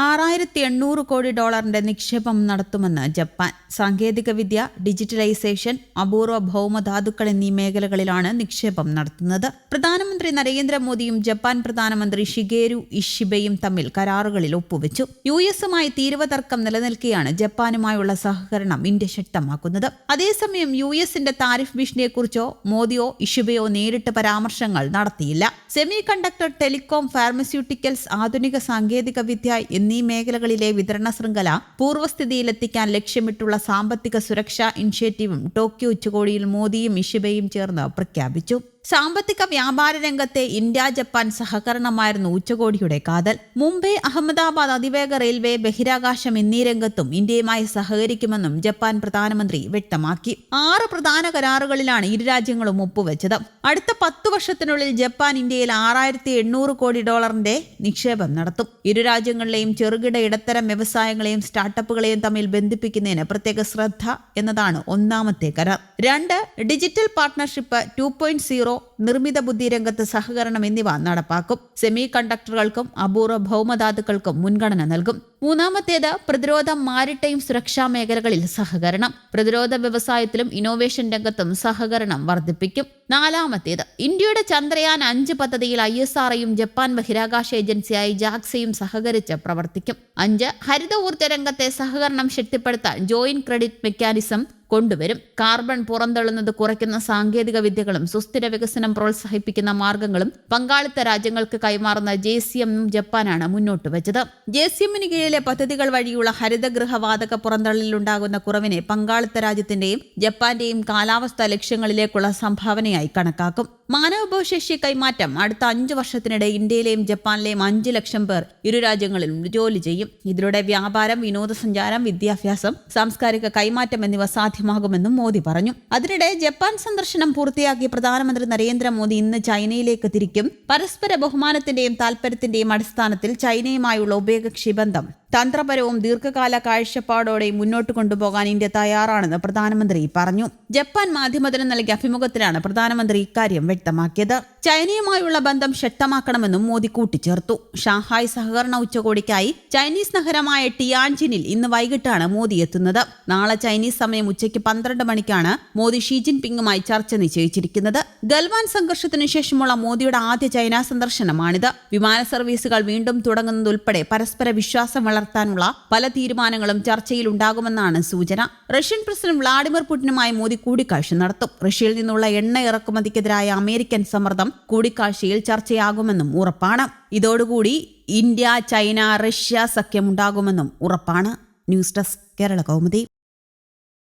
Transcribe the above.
ആറായിരത്തി എണ്ണൂറ് കോടി ഡോളറിന്റെ നിക്ഷേപം നടത്തുമെന്ന് ജപ്പാൻ. സാങ്കേതികവിദ്യ ഡിജിറ്റലൈസേഷൻ അപൂർവ ഭൗമധാതുക്കൾ എന്നീ മേഖലകളിലാണ് നിക്ഷേപം നടത്തുന്നത്. പ്രധാനമന്ത്രി നരേന്ദ്രമോദിയും ജപ്പാൻ പ്രധാനമന്ത്രി ഷിഗേരു ഇഷിബയും തമ്മിൽ കരാറുകളിൽ ഒപ്പുവെച്ചു. യു എസുമായി തീരുവതർക്കം നിലനിൽക്കെയാണ് ജപ്പാനുമായുള്ള സഹകരണം ഇന്ത്യ ശക്തമാക്കുന്നത്. അതേസമയം യു എസിന്റെ താരിഫ് ഭീഷണിയെക്കുറിച്ചോ മോദിയോ ഇഷിബയോ നേരിട്ട് പരാമർശങ്ങൾ നടത്തിയില്ല. സെമി കണ്ടക്ടർ ടെലികോം ഫാർമസ്യൂട്ടിക്കൽസ് ആധുനിക സാങ്കേതിക വിദ്യ എന്നീ മേഖലകളിലെ വിതരണ ശൃംഖല പൂർവസ്ഥിതിയിലെത്തിക്കാൻ ലക്ഷ്യമിട്ടുള്ള സാമ്പത്തിക സുരക്ഷാ ഇനിഷ്യേറ്റീവും ടോക്കിയോ ഉച്ചകോടിയിൽ മോദിയും ഇഷിബയും ചേർന്ന് പ്രഖ്യാപിച്ചു. സാമ്പത്തിക വ്യാപാര രംഗത്തെ ഇന്ത്യ ജപ്പാൻ സഹകരണമായിരുന്നു ഉച്ചകോടിയുടെ കാതൽ. മുംബൈ അഹമ്മദാബാദ് അതിവേഗ റെയിൽവേ ബഹിരാകാശം എന്നീ രംഗത്തും ഇന്ത്യയുമായി സഹകരിക്കുമെന്നും ജപ്പാൻ പ്രധാനമന്ത്രി വ്യക്തമാക്കി. ആറ് പ്രധാന കരാറുകളിലാണ് ഇരു രാജ്യങ്ങളും ഒപ്പുവെച്ചത്. അടുത്ത പത്തു വർഷത്തിനുള്ളിൽ ജപ്പാൻ ഇന്ത്യയിൽ ആറായിരത്തി എണ്ണൂറ് കോടി ഡോളറിന്റെ നിക്ഷേപം നടത്തും. ഇരു രാജ്യങ്ങളിലെയും ചെറുകിട ഇടത്തരം വ്യവസായങ്ങളെയും സ്റ്റാർട്ടപ്പുകളെയും തമ്മിൽ ബന്ധിപ്പിക്കുന്നതിന് പ്രത്യേക ശ്രദ്ധ എന്നതാണ് ഒന്നാമത്തെ കരാർ. രണ്ട് digital partnership two point zero の നിർമ്മിത ബുദ്ധി രംഗത്ത് സഹകരണം എന്നിവ നടപ്പാക്കും. സെമി കണ്ടക്ടറുകൾക്കും അപൂർവ ഭൗമധാതുക്കൾക്കും മുൻഗണന നൽകും. മൂന്നാമത്തേത് പ്രതിരോധ മാരിടൈം സുരക്ഷാ മേഖലകളിൽ സഹകരണം. പ്രതിരോധ വ്യവസായത്തിലും ഇന്നോവേഷൻ രംഗത്തും സഹകരണം വർദ്ധിപ്പിക്കും. നാലാമത്തേത് ഇന്ത്യയുടെ ചന്ദ്രയാൻ അഞ്ച് പദ്ധതിയിൽ ഐ എസ് ആർഐയും ജപ്പാൻ ബഹിരാകാശ ഏജൻസിയായ ജാക്സയും സഹകരിച്ച് പ്രവർത്തിക്കും. അഞ്ച് ഹരിത ഊർജ രംഗത്തെ സഹകരണം ശക്തിപ്പെടുത്താൻ ജോയിന്റ് ക്രെഡിറ്റ് മെക്കാനിസം കൊണ്ടുവരും. കാർബൺ പുറന്തള്ളുന്നത് കുറയ്ക്കുന്ന സാങ്കേതിക വിദ്യകളും സുസ്ഥിര വികസനം പ്രോത്സാഹിപ്പിക്കുന്ന മാർഗങ്ങളും പങ്കാളിത്ത രാജ്യങ്ങൾക്ക് കൈമാറുന്ന ജെ സി എം ജപ്പാനാണ് മുന്നോട്ട് വെച്ചത്. ജെ സി എമ്മിന് കീഴിലെ പദ്ധതികൾ വഴിയുള്ള ഹരിതഗൃഹ വാതക പുറന്തള്ളിലുണ്ടാകുന്ന കുറവിനെ പങ്കാളിത്ത രാജ്യത്തിന്റെയും ജപ്പാന്റെയും കാലാവസ്ഥാ ലക്ഷ്യങ്ങളിലേക്കുള്ള സംഭാവനയായി കണക്കാക്കും. മാനവഭവശേഷി കൈമാറ്റം അടുത്ത അഞ്ച് വർഷത്തിനിടെ ഇന്ത്യയിലെയും ജപ്പാനിലെയും അഞ്ച് ലക്ഷം പേർ ഇരു രാജ്യങ്ങളിലും ജോലി ചെയ്യും. ഇതിലൂടെ വ്യാപാരം വിനോദസഞ്ചാരം വിദ്യാഭ്യാസം സാംസ്കാരിക കൈമാറ്റം എന്നിവ സാധ്യമാകുമെന്നും മോദി പറഞ്ഞു. അതിനിടെ ജപ്പാൻ സന്ദർശനം പൂർത്തിയാക്കി പ്രധാനമന്ത്രി നരേന്ദ്രമോദി ഇന്ന് ചൈനയിലേക്ക് തിരിക്കും. പരസ്പര ബഹുമാനത്തിന്റെയും താൽപര്യത്തിന്റെയും അടിസ്ഥാനത്തിൽ ചൈനയുമായുള്ള ഉഭയകക്ഷി ബന്ധം തന്ത്രപരവും ദീർഘകാല കാഴ്ചപ്പാടോടെ മുന്നോട്ട് കൊണ്ടുപോകാൻ ഇന്ത്യ തയ്യാറാണെന്ന് പ്രധാനമന്ത്രി പറഞ്ഞു. ജപ്പാൻ മാധ്യമത്തിന് നൽകിയ അഭിമുഖത്തിലാണ് പ്രധാനമന്ത്രി ഇക്കാര്യം വ്യക്തമാക്കിയത്. ചൈനയുമായുള്ള ബന്ധം ശക്തമാക്കണമെന്നും മോദി കൂട്ടിച്ചേർത്തു. ഷാങ്ഹായ് സഹകരണ ഉച്ചകോടിക്കായി ചൈനീസ് നഗരമായ ടിയാൻജിനിൽ ഇന്ന് വൈകിട്ടാണ് മോദി എത്തുന്നത്. നാളെ ചൈനീസ് സമയം ഉച്ചയ്ക്ക് പന്ത്രണ്ട് മണിക്കാണ് മോദി ഷീ ജിൻപിങ്ങുമായി ചർച്ച നിശ്ചയിച്ചിരിക്കുന്നത്. ഗൽവാൻ സംഘർഷത്തിനു ശേഷമുള്ള മോദിയുടെ ആദ്യ ചൈന സന്ദർശനമാണിത്. വിമാന സർവീസുകൾ വീണ്ടും തുടങ്ങുന്നതുൾപ്പെടെ പരസ്പര വിശ്വാസം വളർത്താനുള്ള പല തീരുമാനങ്ങളും ചർച്ചയിൽ ഉണ്ടാകുമെന്നാണ് സൂചന. റഷ്യൻ പ്രസിഡന്റ് വ്ളാഡിമിർ പുടിനുമായി മോദി കൂടിക്കാഴ്ച നടത്തും. റഷ്യയിൽ നിന്നുള്ള എണ്ണ ഇറക്കുമതിക്കെതിരായ അമേരിക്കൻ സമ്മർദ്ദം കൂടിക്കാഴ്ചയിൽ ചർച്ചയാകുമെന്നും ഉറപ്പാണ്. ഇതോടുകൂടി ഇന്ത്യ ചൈന റഷ്യ സഖ്യമുണ്ടാകുമെന്നും ഉറപ്പാണ്. News desk Kerala Kaumudi.